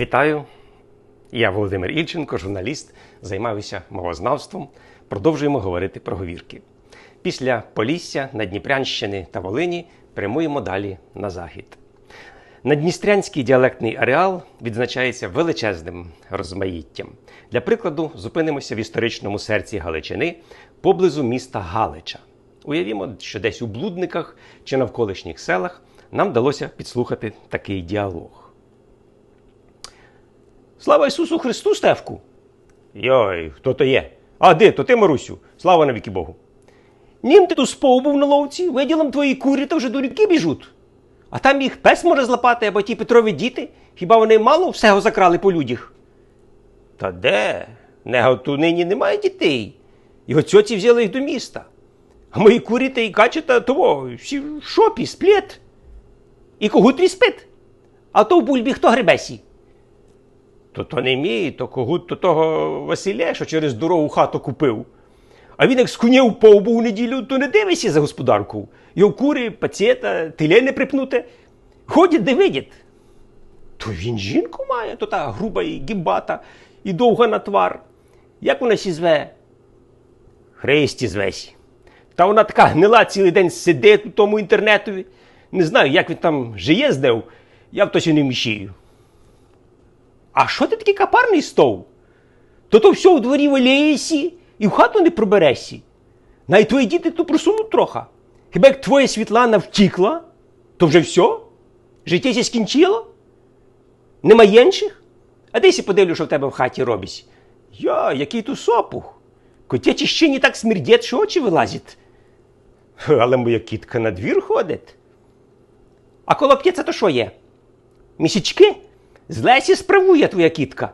Вітаю! Я Володимир Ільченко, журналіст, займаюся мовознавством. Продовжуємо говорити про говірки. Після Полісся, Надніпрянщини та Волині прямуємо далі на захід. Надністрянський діалектний ареал відзначається величезним розмаїттям. Для прикладу, зупинимося в історичному серці Галичини поблизу міста Галича. Уявімо, що десь у блудниках чи навколишніх селах нам вдалося підслухати такий діалог. Слава Ісусу Христу, Стевку! Йой, хто то є? А де, то ти, Марусю? Слава навіки Богу. Нім ти ту спов був на ловці, виділом твої курі та вже до рідки біжуть. А там їх пес може злапати, або ті Петрові діти. Хіба вони мало всього закрали по людях? Та де? Него ту нині немає дітей. Його цьоці взяли їх до міста. А мої курі та й качета того, всі в шопі, сплет. І когут твій спит. А то в бульбі хто гребесі? То то не мій, то когут то того Василя, що через дорогу хату купив. А він як з коня впав у неділю, то не дивися за господарку. Його кури, пацієта, теле не припнуте. Ходять де видять. То він жінку має, то та груба і гібата, і довга на твар. Як вона сі зве? Христі звесі. Та вона така гнила цілий день сидить у тому інтернетові. Не знаю, як він там жиє з нею, я в тосі не мішію. А що ти такий капарний стов? То то все у дворі валяєсі і в хату не проберешся. Навіть твої діти то просунуть трохи. Хіба як твоя Світлана втікла, то вже все? Життя сі скінчило? Нема інших? А десь подивлю, що в тебе в хаті робить. Я, який тут сопух. Котячі ще не так смердять, що очі вилазять. Але моя кітка на двір ходить. А коло птиця то що є? Місячки? З лесі справує твоя кітка.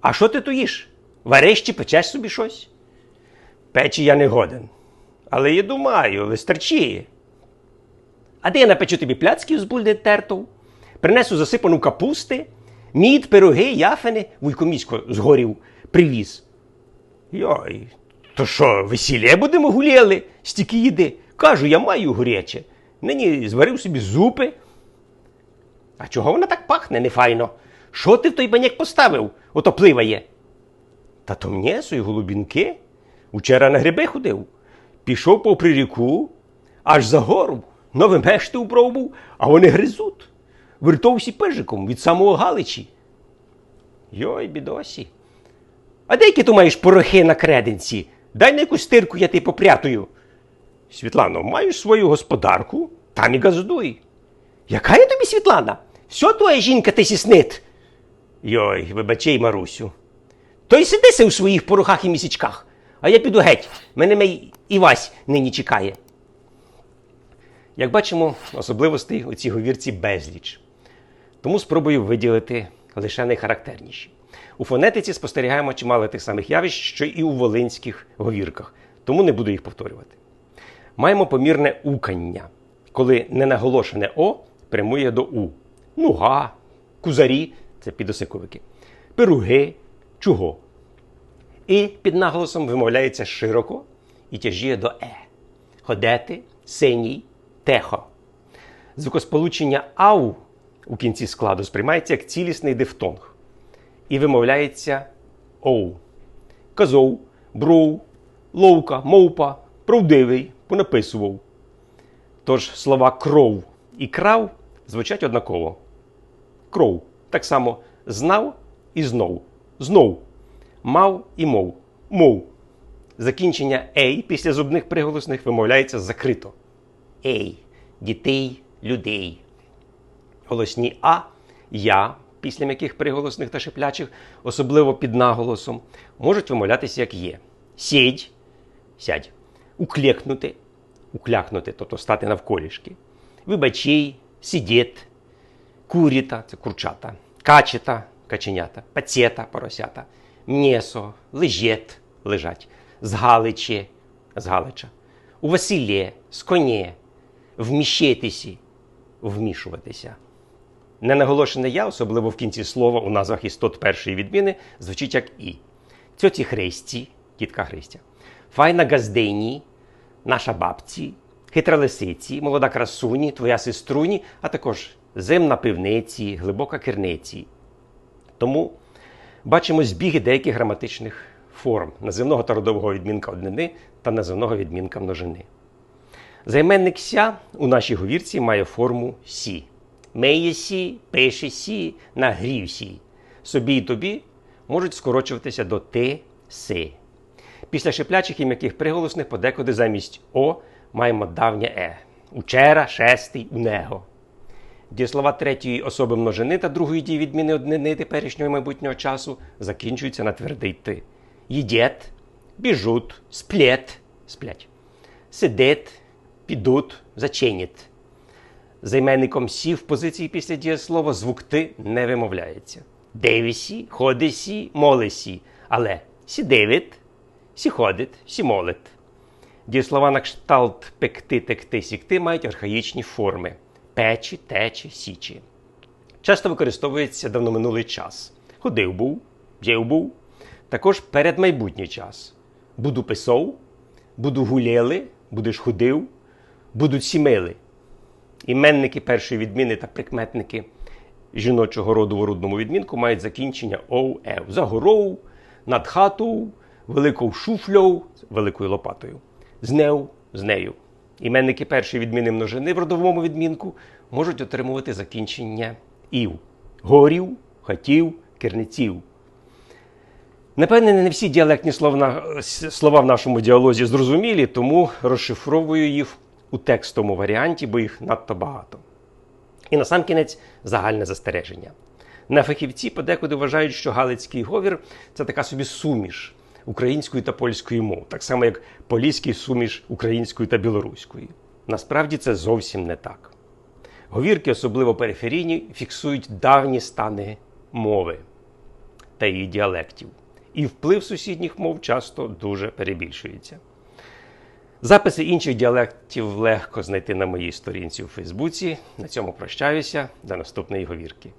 А що ти туїш? Вариш чи печеш собі щось? Печі я не годен. Але я думаю, вистачає. А де я напечу тобі пляцків з бульди тертов? Принесу засипану капусти, мід, пироги, яфини, вуйкомісько згорів, привіз. Йой, то що, весілля будемо гуляли, стільки їди. Кажу, я маю горяче. Нині зварив собі зупи. А чого вона так пахне нефайно? Що ти в той баняк поставив? Ото пливає. Та то м'ясо і голубінки. Учора на гриби ходив. Пішов попри ріку, аж за гору. Нове мешти упробував, а вони гризуть. Вертовся пижиком від самого Галичі. Йой, бідосі. А деякі ти маєш порохи на креденці? Дай на якусь стирку, я ти попрятую. Світлано, маєш свою господарку, там і газдуй. Яка я тобі, Світлана? Що твоя жінка ти сіснит? Йой, вибачай, Марусю. То й сидися у своїх порохах і місячках, а я піду геть. Мене мій Івась нині чекає. Як бачимо, особливостей у цій говірці безліч. Тому спробую виділити лише найхарактерніші. У фонетиці спостерігаємо чимало тих самих явищ, що і у волинських говірках, тому не буду їх повторювати. Маємо помірне укання, коли ненаголошене О прямує до У. Нуга, кузарі це підосиковики, пируги, чуго. І під наголосом вимовляється широко і тяжіє до Е. Ходети, синій, техо. Звукосполучення ау у кінці складу сприймається як цілісний дифтонг і вимовляється оу. Казов, броу, ловка, мовпа, правдивий, понаписував. Тож слова кров і крав звучать однаково. Кров так само знав і знов. Знов. Мав і мов. Мов. Закінчення ей після зубних приголосних вимовляється закрито. Ей, дітей, людей. Голосні А, я після м'яких приголосних та шиплячих, особливо під наголосом, можуть вимовлятися як є. Сідь, сядь, уклекнути, уклякнути, тобто стати навколішки. Вибачей, сидіт, куріта це курчата, качета, каченята, пацієта, поросята, м'єсо, лежет, лежать, згаличе, згалича, у Василє, з коні, вміщитися, вмішуватися. Ненаголошене я, особливо в кінці слова у назвах істот першої відміни, звучить як і. Тьоті Христі, тітка Христя, файна газдені, наша бабці, хитра лисиці, молода красуні, твоя сеструні, а також зимна пивниці, глибока керниці. Тому бачимо збіги деяких граматичних форм називного та родового відмінка однини та називного відмінка множини. Займенник ся у нашій говірці має форму сі. Меє сі, пише сі, нагрів сі. Собі і тобі можуть скорочуватися до ти, си. Після шиплячих і м'яких приголосних подекуди замість О маємо давнє Е. Учера, шестий, унего. Дієслова третьої особи множини та другої дії відміни однини теперішнього і майбутнього часу закінчуються на твердий ти. Їдет, біжуть, сплет, сплять. Сидить, підуть, зачинять. Займенником сі в позиції після дієслова звук ти не вимовляється. Девісі, ходисі, молисі. Але сі девід, сі ходить, сі молить. Дієслова на кшталт пекти, текти, сікти мають архаїчні форми печі, течі, січі. Часто використовується давноминулий час. Ходив був, жив був. Також передмайбутній час. Буду писов, буду гуляли, будеш ходив, будуть сімили. Іменники першої відміни та прикметники жіночого роду в орудному відмінку мають закінчення оу, ев. За горою, над хатою, великою шуфльою, великою лопатою, знев, з нею. Іменники першої відміни множини в родовому відмінку можуть отримувати закінчення ів, горів, хатів, керниців. Напевне, не всі діалектні слова, в нашому діалозі зрозумілі, тому розшифровую їх у текстовому варіанті, бо їх надто багато. І насамкінець загальне застереження. На фахівці подекуди вважають, що Галицький говір це така собі суміш української та польської мов, так само як поліський суміш української та білоруської. Насправді це зовсім не так. Говірки, особливо периферійні, фіксують давні стани мови та її діалектів. І вплив сусідніх мов часто дуже перебільшується. Записи інших діалектів легко знайти на моїй сторінці у Фейсбуці. На цьому прощаюся. До наступної говірки.